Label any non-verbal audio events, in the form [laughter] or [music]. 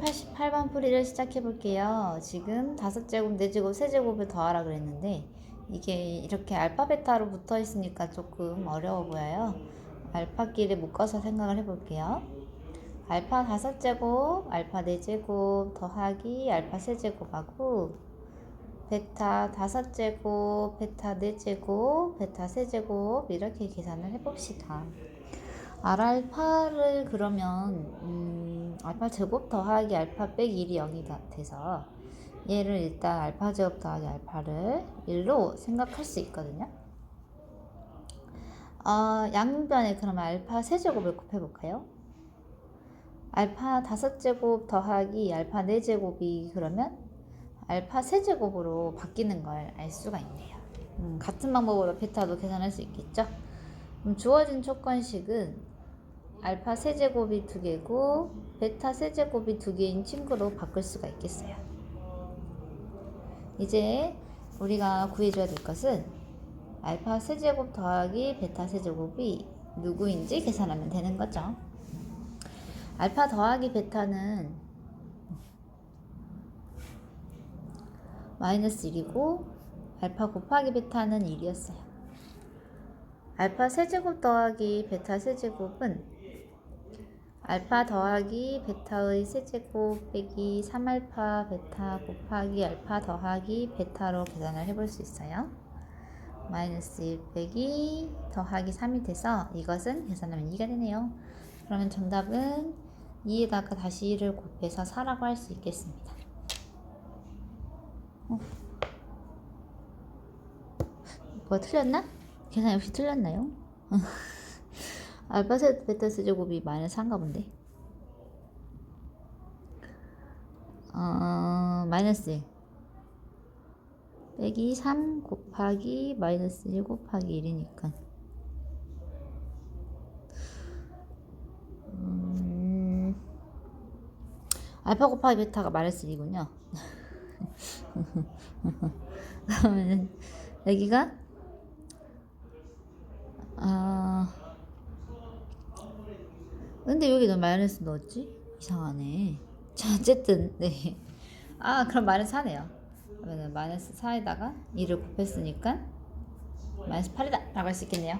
88번 풀이를 시작해 볼게요. 지금 5제곱, 4제곱, 3제곱을 더하라 그랬는데 이게 이렇게 알파 베타로 붙어 있으니까 조금 어려워 보여요. 알파끼리 묶어서 생각을 해 볼게요. 알파 5제곱, 알파 4제곱 더하기 알파 3제곱하고 베타 5제곱, 베타 4제곱, 베타 3제곱 이렇게 계산을 해 봅시다. 알알파를 그러면 음, 알파 제곱 더하기 알파 빼기 1이 0이 다- 돼서 얘를 일단 알파 제곱 더하기 알파를 1로 생각할 수 있거든요. 어, 양변에 그러면 알파 세제곱을 곱해볼까요? 알파 다섯 제곱 더하기 알파 네 제곱이 그러면 알파 세 제곱으로 바뀌는 걸 알 수가 있네요. 음, 같은 방법으로 베타도 계산할 수 있겠죠? 그럼 주어진 조건식은 알파 세제곱이 두 개고 베타 세제곱이 두 개인 친구로 바꿀 수가 있겠어요. 이제 우리가 구해줘야 될 것은 알파 세제곱 더하기 베타 세제곱이 누구인지 계산하면 되는 거죠. 알파 더하기 베타는 마이너스 1이고 알파 곱하기 베타는 1이었어요. 알파 세제곱 더하기 베타 세제곱은 알파 더하기 베타의 세제곱 빼기 3알파 베타 곱하기 알파 더하기 베타로 계산을 해볼 수 있어요. 마이너스 1 빼기 더하기 3이 돼서 이것은 계산하면 2가 되네요. 그러면 정답은 2에다가 다시 1을 곱해서 4라고 할 수 있겠습니다. 어. 뭐 틀렸나? 계산 역시 틀렸나요? [laughs] 알파 세 베타 세제곱이 마이너스 3가 본데? 어, 마이너스 1 빼기 3 곱하기 마이너스 1 곱하기 1이니까. 음, 알파 곱하기 베타가 마이너스 1이군요. [laughs] 그러면 여기가 아 근데 여기 너 마이너스 넣었지? 이상하네. 자, 어쨌든, 네. 아, 그럼 마이너스 4네요. 그러면 마이너스 4에다가 2를 곱했으니까 마이너스 8이다. 라고 할 수 있겠네요.